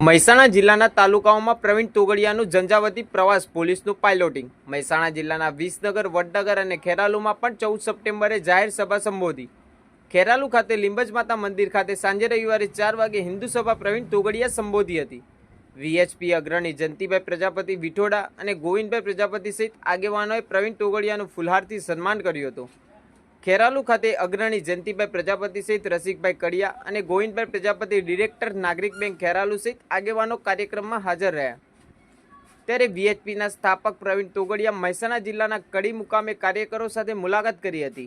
મહેસાણા જિલ્લાના તાલુકાઓમાં પ્રવીણ તોગડિયાનું ઝંઝાવતી પ્રવાસ, પોલીસનું પાયલોટિંગ. મહેસાણા જિલ્લાના વિસનગર, વડનગર અને ખેરાલુમાં પણ ચૌદ સપ્ટેમ્બરે જાહેર સભા સંબોધી. ખેરાલુ ખાતે લીંબજ માતા મંદિર ખાતે સાંજે રવિવારે ચાર વાગે હિન્દુ સભા પ્રવીણ તોગડિયા સંબોધી હતી. વીએચપી અગ્રણી જંતીભાઈ પ્રજાપતિ વિઠોડા અને ગોવિંદભાઈ પ્રજાપતિ સહિત આગેવાનોએ પ્રવીણ તોગડિયાનું ફુલહારથી સન્માન કર્યું હતું. ખેરાલુ ખાતે અગ્રણી જયંતિભાઈ પ્રજાપતિ સહિત રસિકભાઈ કડિયા અને ગોવિંદભાઈ પ્રજાપતિ ડિરેક્ટર નાગરિક બેંક ખેરાલુ સહિત આગેવાનો કાર્યક્રમમાં હાજર રહ્યા. ત્યારે વીએચપીના સ્થાપક પ્રવીણ તોગડિયા મહેસાણા જિલ્લાના કડી મુકામે કાર્યકરો સાથે મુલાકાત કરી હતી.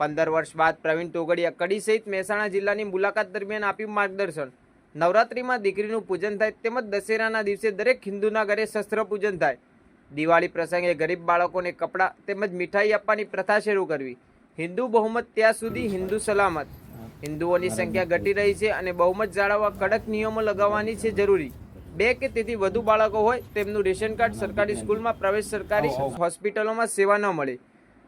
પંદર વર્ષ બાદ પ્રવીણ તોગડિયા કડી સહિત મહેસાણા જિલ્લાની મુલાકાત દરમિયાન આપ્યું માર્ગદર્શન. નવરાત્રિમાં દીકરીનું પૂજન થાય તેમજ દશેરાના દિવસે દરેક હિન્દુના ઘરે શસ્ત્ર પૂજન થાય. દિવાળી પ્રસંગે ગરીબ બાળકોને કપડાં તેમજ મીઠાઈ આપવાની પ્રથા શરૂ કરવી. હિન્દુ બહુમત ત્યાં સુધી હિન્દુ સલામત. હિન્દુઓની સંખ્યા ઘટી રહી છે અને બહુમત જાળવવા કડક નિયમો લગાવવાની છે જરૂરી. બે કે તેથી વધુ બાળકો હોય તેમનું રેશન કાર્ડ સરકારી સ્કૂલમાં પ્રવેશ સરકારી હોસ્પિટલોમાં સેવા ન મળે.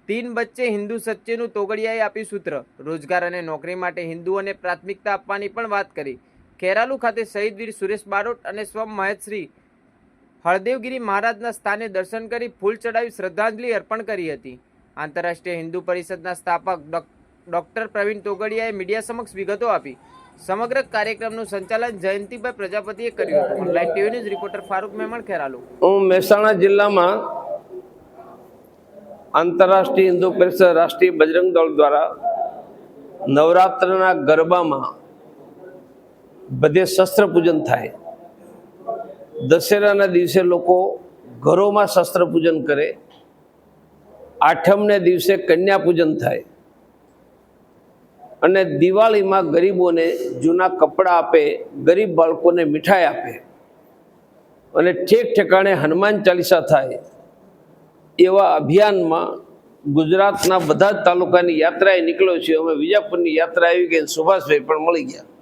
તીન બચ્ચે હિન્દુ સચ્ચેનું તોગડિયાએ આપ્યું સૂત્ર. રોજગાર અને નોકરી માટે હિન્દુઓને પ્રાથમિકતા આપવાની પણ વાત કરી. ખેરાલુ ખાતે શહીદ વીર સુરેશ બારોટ અને સ્વ મહેશ્રી હળદેવગીરી મહારાજના સ્થાને દર્શન કરી ફૂલ ચડાવી શ્રદ્ધાંજલિ અર્પણ કરી હતી. આંતરરાષ્ટ્રીય હિન્દુ પરિષદના સ્થાપક ડોક- ડોક્ટર પ્રવીણ તોગડિયાએ મીડિયા સમક્ષ વિગતો આપી. સમગ્ર કાર્યક્રમનું સંચાલન જયંતિભાઈ પ્રજાપતિએ કર્યું હતું. Online TV news reporter Farooq Maheman Kheralu. હું મહેસાણા જિલ્લામાં આંતરરાષ્ટ્રીય હિન્દુ પરિષદ રાષ્ટ્રીય બજરંગ દળ દ્વારા નવરાત્રના ગરબામાં બધે શસ્ત્ર પૂજન થાય. દશેરાના દિવસે લોકો ઘરોમાં શસ્ત્ર પૂજન કરે. આઠમને દિવસે કન્યા પૂજન થાય. અને દિવાળીમાં ગરીબોને જૂના કપડાં આપે, ગરીબ બાળકોને મીઠાઈ આપે. અને ઠેક ઠેકાણે હનુમાન ચાલીસા થાય. એવા અભિયાનમાં ગુજરાતના બધા જ તાલુકાની યાત્રાએ નીકળ્યો છે અમે વિજાપુરની યાત્રા આવી ગઈ સુભાષભાઈ પણ મળી ગયા.